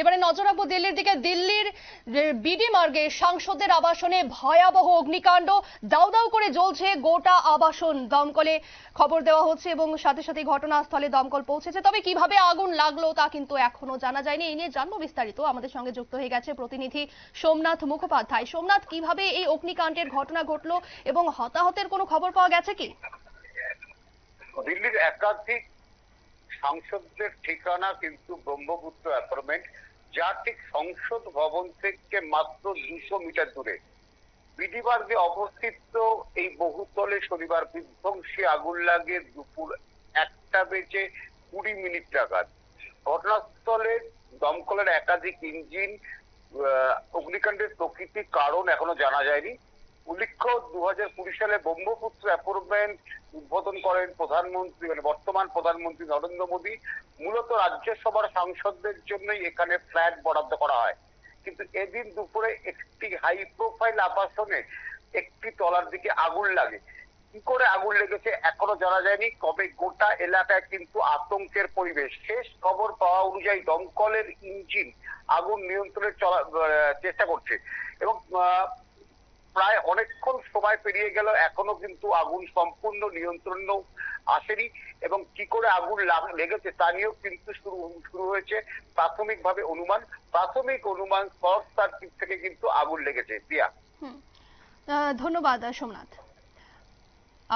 এবারে নজর রাখব দিল্লির দিকে। দিল্লির বিডি মার্গে সাংসদের আবাসনে ভয়াবহ অগ্নিকাণ্ড। দাউ দাউ করে জ্বলছে গোটা আবাসন। দমকলে খবর দেওয়া হচ্ছে এবং সাথে সাথে ঘটনাস্থলে দমকল পৌঁছেছে। তবে কীভাবে আগুন লাগল তা কিন্তু এখনও জানা যায়নি। এই নিয়ে জানব বিস্তারিত। আমাদের সঙ্গে যুক্ত হয়ে গেছে প্রতিনিধি সোমনাথ মুখোপাধ্যায়। সোমনাথ, কীভাবে এই অগ্নিকাণ্ডের ঘটনা ঘটলো এবং হতাহতের কোনো খবর পাওয়া গেছে কি? দিল্লির একাধিক সাংসদদের ঠিকানা কিন্তু ব্রহ্মপুত্র অ্যাপার্টমেন্ট, যা ঠিক সংসদ ভবন থেকে মাত্র দুশো মিটার দূরে। বিডিমার্গে অবস্থিত এই বহুতলে শনিবার বিধ্বংসী আগুন লাগে দুপুর একটা বেজে কুড়ি মিনিট নাগাদ। ঘটনাস্থলে দমকলের একাধিক ইঞ্জিন অগ্নিকাণ্ডের প্রকৃতি কারণ এখনও জানা যায়নি। উল্লেখ্য দু হাজার কুড়ি সালে ব্রহ্মপুত্র অ্যাপার্টমেন্ট উদ্বোধন করেন প্রধানমন্ত্রী মানে বর্তমান প্রধানমন্ত্রী নরেন্দ্র মোদী। মূলত রাজ্যসভার সাংসদদের জন্যই এখানে ফ্ল্যাট বরাদ্দ করা হয়। কিন্তু এদিন দুপুরে একটি হাই প্রোফাইল আবাসনে একটি তলার দিকে আগুন লাগে। কি করে আগুন লেগেছে এখনও জানা যায়নি কবে গোটা এলাকায় কিন্তু আতঙ্কের পরিবেশ। শেষ খবর পাওয়া অনুযায়ী দমকলের ইঞ্জিন আগুন নিয়ন্ত্রণের চেষ্টা করছে। এবং প্রায় অনেকক্ষণ সময় পেরিয়ে গেল, এখনও কিন্তু আগুন সম্পূর্ণ নিয়ন্ত্রণ আসেনি এবং কি করে আগুন লাগ- লেগেছে তা নিয়েও কিন্তু শুরু শুরু হয়েছে প্রাথমিকভাবে অনুমান। প্রাথমিক অনুমান শর্ট সার্কিট থেকে কিন্তু আগুন লেগেছে। দিয়া ধন্যবাদ, সোমনাথ।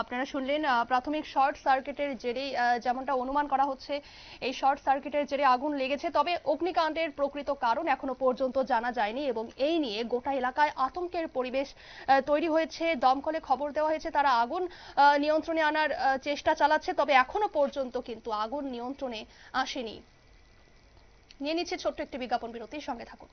আপনারা শুনলেন প্রাথমিক শর্ট সার্কিটের জেরেই যেমনটা অনুমান করা হচ্ছে, এই শর্ট সার্কিটের জেরে আগুন লেগেছে। তবে অগ্নিকাণ্ডের প্রকৃত কারণ এখনও পর্যন্ত জানা যায়নি এবং এই নিয়ে গোটা এলাকায় আতঙ্কের পরিবেশ তৈরি হয়েছে। দমকলে খবর দেওয়া হয়েছে, তারা আগুন নিয়ন্ত্রণে আনার চেষ্টা চালাচ্ছে, তবে এখনও পর্যন্ত কিন্তু আগুন নিয়ন্ত্রণে আসেনি। নিয়ে নিচ্ছে ছোট্ট একটি বিজ্ঞাপন বিরতির সঙ্গে থাকুন।